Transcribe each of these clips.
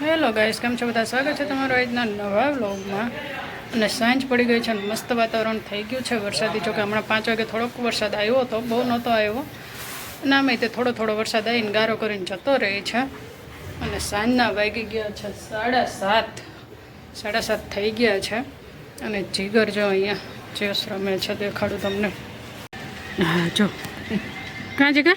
Hello guys કેમ છો બધા? સ્વાગત છે તમારો આજના નવા વ્લોગમાં અને સાંજ પડી ગઈ છે અને મસ્ત વાતાવરણ થઈ ગયું છે વરસાદી. જોકે હમણાં પાંચ વાગે થોડોક વરસાદ આવ્યો હતો, બહુ નહોતો આવ્યો. અને આમે તે થોડો થોડો વરસાદ આવીને ગારો કરીને જતો રહે છે. અને સાંજના વાગી ગયા છે સાડા સાત. સાડા સાત થઈ ગયા છે. અને જીગર જો અહીંયા જે શ્રમે છે દેખાડું તમને. હા, જો. કાં જીગર?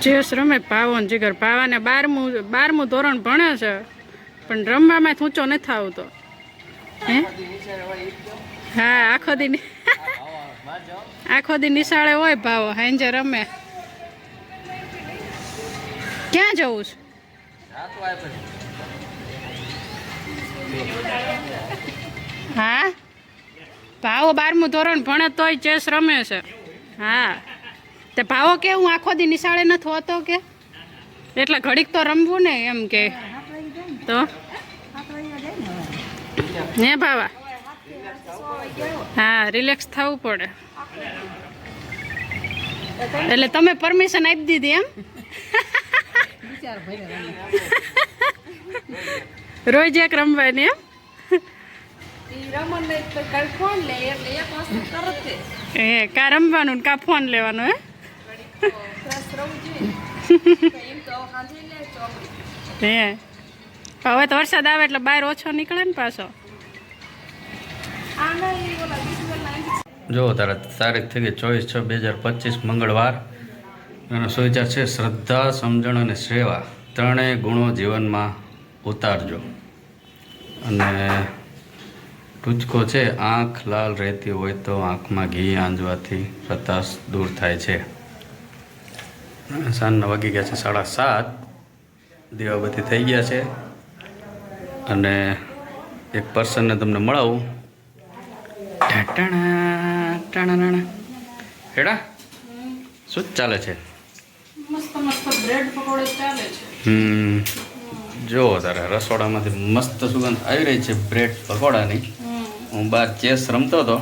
ચેસ રમે પાવો ને જીગર પાવાને બારમું બારમું ધોરણ ભણે છે. પણ રમવામાં ઊંચો નથી આવતો. હે? હા આખો દી આખો દી નિશાળે હોય ભાવો હાંજે રમે. ક્યાં જવું છે? હા? ભાવો બારમું ધોરણ ભણે તોય ચેસ રમે છે. હા. તે ભાવો કે હું આખો દી નિશાળે નથી હોતો કે? એટલે ઘડીક તો રમવું ને એમ કે. તો? ને ભાવા? હા રિલેક્સ થવું પડે. એટલે તમે પરમિશન આપી દીધી એમ? રોજ એક રમવાની એમ? એ કા રમવાનું ને કા ફોન લેવાનો હે? હે. હવે તો વરસાદ આવે એટલે બહાર ઓછો નીકળે ને પાછો. જો, તારા તારીખ થઈ ગઈ ચોવીસ છ બે હજાર પચીસ, મંગળવાર. એનો સુવિચાર છે, શ્રદ્ધા, સમજણ અને સેવા. ત્રણેય ગુણો જીવનમાં ઉતારજો. અને ટૂચકો છે, આંખ લાલ રહેતી હોય તો આંખમાં ઘી આંજવાથી પ્રતાશ દૂર થાય છે. સાંજના વાગી ગયા છે સાડા સાત. દીવાબત્તી થઈ ગયા છે. અને એક પર્સનને તમને મળાવું. હેડા? શું ચાલે છે? હમ જો તારે રસોડામાંથી મસ્ત સુગંધ આવી રહી છે બ્રેડ પકોડાની. હું બહાર ચેસ રમતો હતો.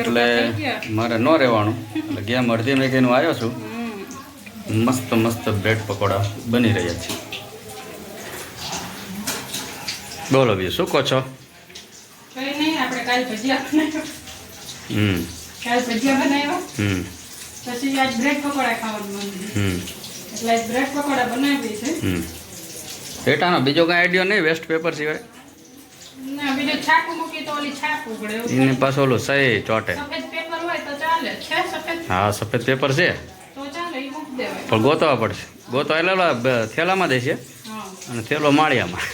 એટલે ગયા. મારે ન રહેવાનું. એટલે ગેમ અડધી મેકીને આવ્યો છું. મસ્ત મસ્ત બ્રેડ પકોડા બની રહ્યા છે. બોલો બીજું શું કહો છો? હમ. કાલ ભજીયા બનાવ્યા. હમ. પછી આજ બ્રેડ પકોડા ખાવાનું હમ. એટલે આજ બ્રેડ પકોડા બનાવી છે. હમ. પેટાનો બીજો કાંઈ આઈડિયો નહીં વેસ્ટ પેપર સિવાય? ના બીજું છાપું મૂકી તો ઓલી છાપ ઉગડે એને પાછું ઓલું સહી ચોટે. સફેદ પેપર હોય તો ચાલે. છે સફેદ? હા સફેદ પેપર છે તો ચાલે એ મૂકી દેવાય પણ ગોતવા પડશે. ગોતવા એટલે થેલામાં દે છે. અને થેલો માળિયામાં.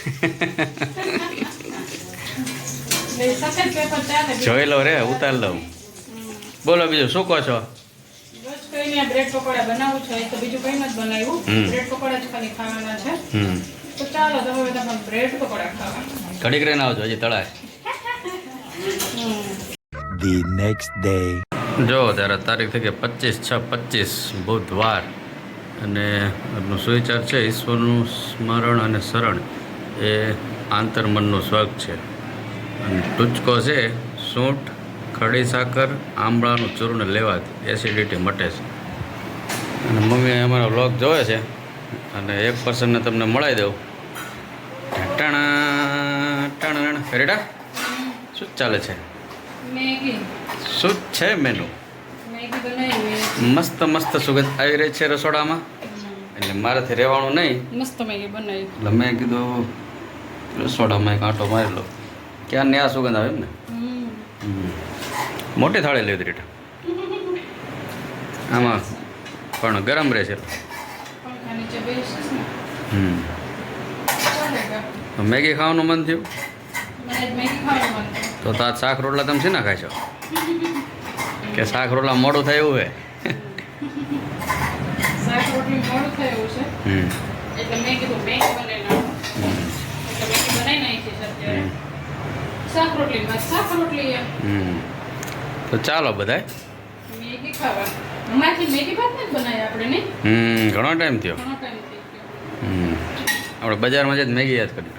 જોઈ લો રે ઉતાર લઉં. બોલો બીજું શું કહો છો? બ્રેડ પકોડા બનાવું છે. તો બીજું કઈ નથી બનાવ્યું. બ્રેડ પકોડા જ ખાલી ખાવાના છે. તો ચાલો તો હવે બ્રેડ પકોડા ખાવાના ઘડીક રહીને આવજો હજી તળાય. ધી નેક્સ્ટ ડે જો ત્યારે તારીખ થઈ ગઈ પચીસ છ પચીસ બુધવાર. અને આપનો સુવિચાર છે ઈશ્વરનું સ્મરણ અને શરણ એ આંતરમનનું સ્વર્ગ છે. અને ટૂચકો છે સૂંઠ ખડી સાકર આંબળાનું ચૂર્ણ લેવાથી એસિડિટી મટે છે. અને મમ્મી અમારો વ્લોગ જોવે છે અને એક પર્સનને તમને મળાવી દઉં. ટાણા ટાણા રેડા શું ચાલે છે? શું છે મેનુ મસ્ત મસ્ત સુગંધ આવી રહી છે રસોડામાં. એટલે મારાથી રહેવાનું નહીં. મસ્ત મેગી બનાવી. એટલે મેં કીધું રસોડામાં એક આંટો મારેલો ક્યાં ને આ સુગંધ આવે ને. મોટી થાળી લેવી રીટા. આમાં પણ ગરમ રહે છે. મેગી ખાવાનું મન થયું. તો તાજ શાક રોટલા તમે છે ને ખાય ખાશો કે શાક રોટલા મોડું થયું હે. શાક રોટલી મોડું થાય છે. એટલે મેં કીધું મેગી બનાવી નાખું. એટલે મેગી બનાવી નાખી છે અત્યારે શાક રોટલી માં શાક રોટલી તો ચાલો બધાય. મેગી ખાવા. હમણાંથી મેગી ભાત નથી બનાવી આપણે નહીં હમ ઘણો ટાઈમ થયો. ઘણો ટાઈમ થઈ ગયો. આપણે બજારમાં જઈને મેગી યાદ કરી